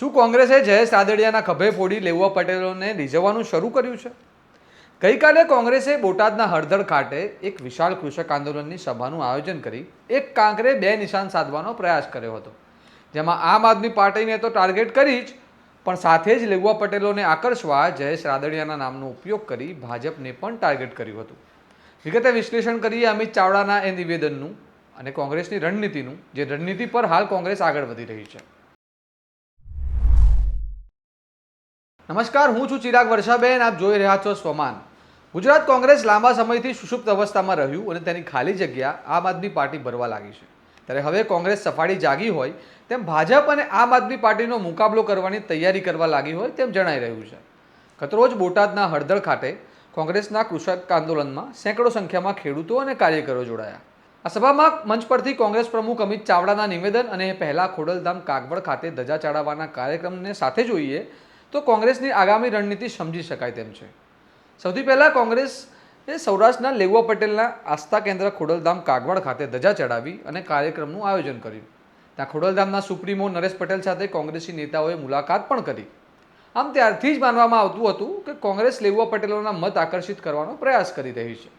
શું કોંગ્રેસે જયેશ રાદડિયાના ખભે ફોડી લેવા પટેલોને રીઝવવાનું શરૂ કર્યું છે? ગઈકાલે કોંગ્રેસે બોટાદના હળદર ખાતે એક વિશાળ કૃષક આંદોલનની સભાનું આયોજન કરી એક કાંકરે બે નિશાન સાધવાનો પ્રયાસ કર્યો હતો. જેમાં આમ આદમી પાર્ટીને તો ટાર્ગેટ કરી જ, પણ સાથે જ લેવા પટેલોને આકર્ષવા જયેશ રાદડિયાના નામનો ઉપયોગ કરી ભાજપને પણ ટાર્ગેટ કર્યું હતું. વિગતે વિશ્લેષણ કરીએ અમિત ચાવડાના એ નિવેદનનું અને કોંગ્રેસની રણનીતિનું, જે રણનીતિ પર હાલ કોંગ્રેસ આગળ વધી રહી છે. નમસ્કાર, હું છું ચિરાગ વર્ષાબેન, આપ જોઈ રહ્યા છો સ્વમાન. ગુજરાત કોંગ્રેસ લાંબા સમયથી સુષુપ્ત અવસ્થામાં રહ્યું અને તેની ખાલી જગ્યા આમ આદમી પાર્ટી ભરવા લાગી છે. ત્યારે હવે કોંગ્રેસ સફાળી જાગી હોય, તેમ ભાજપ અને આમ આદમી પાર્ટીનો મુકાબલો કરવાની તૈયારી કરવા લાગી હોય તેમ જણાઈ રહ્યું છે. ગતરોજ બોટાદના હળદળ ખાતે કોંગ્રેસના કૃષક આંદોલનમાં સેંકડો સંખ્યામાં ખેડૂતો અને કાર્યકરો જોડાયા. આ સભામાં મંચ પરથી કોંગ્રેસ પ્રમુખ અમિત ચાવડાના નિવેદન અને પહેલા ખોડલધામ કાગવડ ખાતે ધજા ચડાવવાના કાર્યક્રમને સાથે જોઈએ તો કોંગ્રેસની આગામી રણનીતિ સમજી શકાય તેમ છે. સૌથી પહેલાં કોંગ્રેસ એ સૌરાષ્ટ્રના લેવા પટેલના આસ્થા કેન્દ્ર ખોડલધામ કાગવાડ ખાતે ધજા ચડાવી અને કાર્યક્રમનું આયોજન કર્યું. ત્યાં ખોડલધામના સુપ્રીમો નરેશ પટેલ સાથે કોંગ્રેસી નેતાઓએ મુલાકાત પણ કરી. આમ ત્યારથી જ માનવામાં આવતું હતું કે કોંગ્રેસ લેવા પટેલોના મત આકર્ષિત કરવાનો પ્રયાસ કરી રહી છે.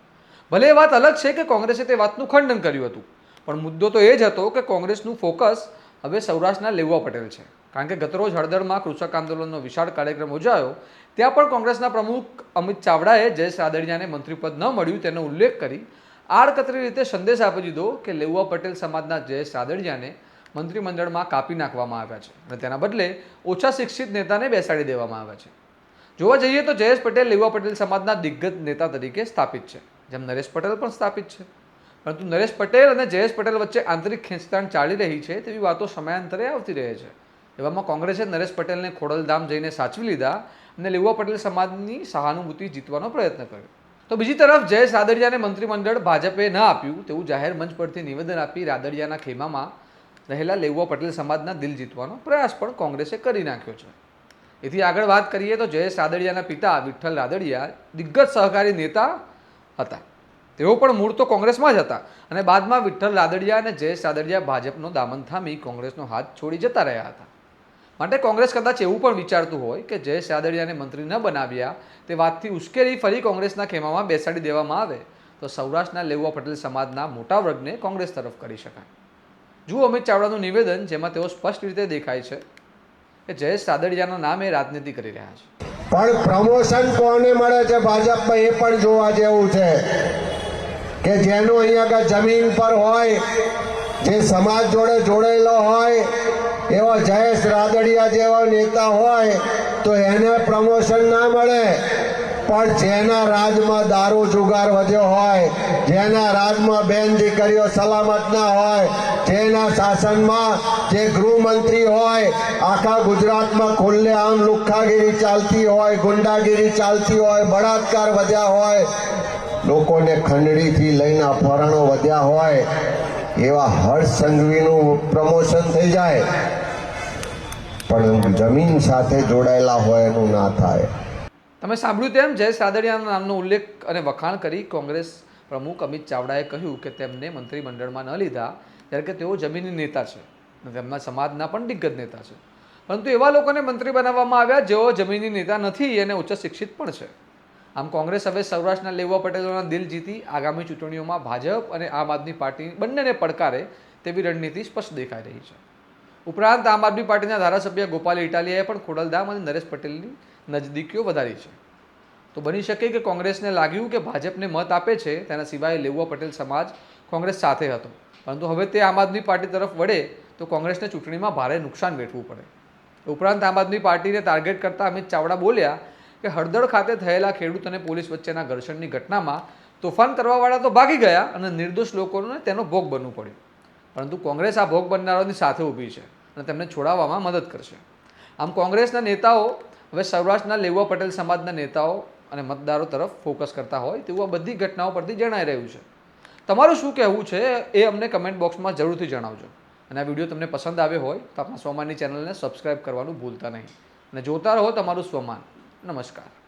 ભલે એ વાત અલગ છે કે કોંગ્રેસે તે વાતનું ખંડન કર્યું હતું, પણ મુદ્દો તો એ જ હતો કે કોંગ્રેસનું ફોકસ હવે સૌરાષ્ટ્રના લેવા પટેલ છે. કારણ કે ગતરોજ હળદરમાં કૃષક આંદોલનનો વિશાળ કાર્યક્રમ યોજાયો, ત્યાં પણ કોંગ્રેસના પ્રમુખ અમિત ચાવડાએ જયેશ રાદડિયાને મંત્રીપદ ન મળ્યું તેનો ઉલ્લેખ કરી આડકતરી રીતે સંદેશ આપી દીધો કે લેવા પટેલ સમાજના જયેશ રાદડિયાને મંત્રીમંડળમાં કાપી નાખવામાં આવ્યા છે અને તેના બદલે ઓછા શિક્ષિત નેતાને બેસાડી દેવામાં આવ્યા છે. જોવા જઈએ તો જયેશ પટેલ લેવા પટેલ સમાજના દિગ્ગજ નેતા તરીકે સ્થાપિત છે, જેમ નરેશ પટેલ પણ સ્થાપિત છે. પરંતુ નરેશ પટેલ અને જયેશ પટેલ વચ્ચે આંતરિક ખેંચતાણ ચાલી રહી છે તેવી વાતો સમયાંતરે આવતી રહે છે. એવામાં કોંગ્રેસે નરેશ પટેલને ખોડલધામ જઈને સાચવી લીધા અને લેવા પટેલ સમાજની સહાનુભૂતિ જીતવાનો પ્રયત્ન કર્યો. તો બીજી તરફ જયેશ રાદડિયાને મંત્રીમંડળ ભાજપે ન આપ્યું તેવું જાહેર મંચ પરથી નિવેદન આપી રાદડિયાના ખેમામાં રહેલા લેવા પટેલ સમાજના દિલ જીતવાનો પ્રયાસ પણ કોંગ્રેસે કરી નાખ્યો છે. એથી આગળ વાત કરીએ તો જયેશ રાદડિયાના પિતા વિઠ્ઠલ રાદડિયા દિગ્ગજ સહકારી નેતા હતા. તેઓ પણ મૂળ તો કોંગ્રેસમાં જ હતા અને બાદમાં વિઠ્ઠલ રાદડિયા અને જયેશ રાદડિયા ભાજપનો દામન થામી કોંગ્રેસનો હાથ છોડી જતા રહ્યા હતા. માટે કોંગ્રેસ કદાચ એવું પણ વિચારતું હોય કે જયેશ રાદડિયાને મંત્રી ન બનાવ્યા, તે વાતથી ઉશ્કેરી ફરી કોંગ્રેસના ખેમામાં બેસાડી દેવામાં આવે, તો સૌરાષ્ટ્રના લેવા પટેલ સમાજના મોટા વર્ગને કોંગ્રેસ તરફ કરી શકાય. જુઓ અમિત ચાવડાનું નિવેદન, જેમાં તેઓ સ્પષ્ટ રીતે દેખાય છે કે જયેશ રાદડિયાના નામે રાજનીતિ કરી રહ્યા છે. પણ પ્રમોશન કોને મળે છે ભાજપમાં એ પણ જોવા જેવું છે કે જેનું અહીંયા જમીન પર હોય, જે સમાજ જોડે જોડેલો હોય એવો જયેશ રાદડિયા જેવા નેતા હોય તો એને પ્રમોશન ના મળે. પણ જેના રાજમાં દારૂ જુગાર વધ્યો હોય, જેના રાજમાં બેન દીકરીઓ સલામત ના હોય, જેના શાસનમાં જે ગૃહમંત્રી હોય, આખા ગુજરાતમાં ખુલ્લે આમ લુખ્ખાગીરી ચાલતી હોય, ગુંડાગીરી ચાલતી હોય, બળાત્કાર વધ્યા હોય, લોકોને ખંડણીથી લઈને અપહરણો વધ્યા હોય, એવા હર્ષ સંઘવીનું પ્રમોશન થઈ જાય. પણ જમીન સાથે જોડાયેલા હોય એનું ના થાય. તમે સાંભળ્યું તેમ જય સાદડિયા નામનો ઉલ્લેખ અને વખાણ કરી કોંગ્રેસ પ્રમુખ અમિત ચાવડાએ કહ્યું કે તેમને મંત્રીમંડળમાં ન લીધા ત્યારે કે તેઓ જમીની નેતા છે તેમના સમાજના પણ દિગ્ગજ નેતા છે. પરંતુ એવા લોકોને મંત્રી બનાવવામાં આવ્યા જેઓ જમીની નેતા નથી અને ઉચ્ચ શિક્ષિત પણ છે. આમ કોંગ્રેસ હવે સૌરાષ્ટ્રના લેવા પટેલોના દિલ જીતી આગામી ચૂંટણીઓમાં ભાજપ અને આમ આદમી પાર્ટી બંનેને પડકારે તેવી રણનીતિ સ્પષ્ટ દેખાઈ રહી છે. ઉપરાંત આમ આદમી પાર્ટીના ધારાસભ્ય ગોપાલ ઇટાલિયાએ પણ ખોડલધામ અને નરેશ પટેલની નજદીકીઓ વધારી છે. તો બની શકે કે કોંગ્રેસને લાગ્યું કે ભાજપને મત આપે છે, તેના સિવાય લેવા પટેલ સમાજ કોંગ્રેસ સાથે હતો. પરંતુ હવે તે આમ આદમી પાર્ટી તરફ વળે, તો કોંગ્રેસને ચૂંટણીમાં ભારે નુકસાન વેઠવું પડે. ઉપરાંત આમ આદમી પાર્ટીને ટાર્ગેટ કરતા અમિત ચાવડા બોલ્યા કે હળદળ ખાતે થયેલા ખેડૂત અને પોલીસ વચ્ચેના ઘર્ષણની ઘટનામાં તોફાન કરવાવાળા તો ભાગી ગયા અને નિર્દોષ લોકોને તેનો ભોગ બનવું પડ્યું. પરંતુ કોંગ્રેસ આ ભોગ બનનારાઓની સાથે ઊભી છે અને તેમને છોડાવવામાં મદદ કરશે. આમ કોંગ્રેસના નેતાઓ હવે સૌરાષ્ટ્રના લેવા પટેલ સમાજના નેતાઓ અને મતદારો તરફ ફોકસ કરતા હોય તેવું આ બધી ઘટનાઓ પરથી જણાઈ રહ્યું છે. તમારું શું કહેવું છે એ અમને કમેન્ટ બોક્સમાં જરૂરથી જણાવજો. અને આ વીડિયો તમને પસંદ આવ્યો હોય તો આપણા સ્વમાનની ચેનલને સબસ્ક્રાઇબ કરવાનું ભૂલતા નહીં. અને જોતા રહો તમારું સ્વમાન. નમસ્કાર.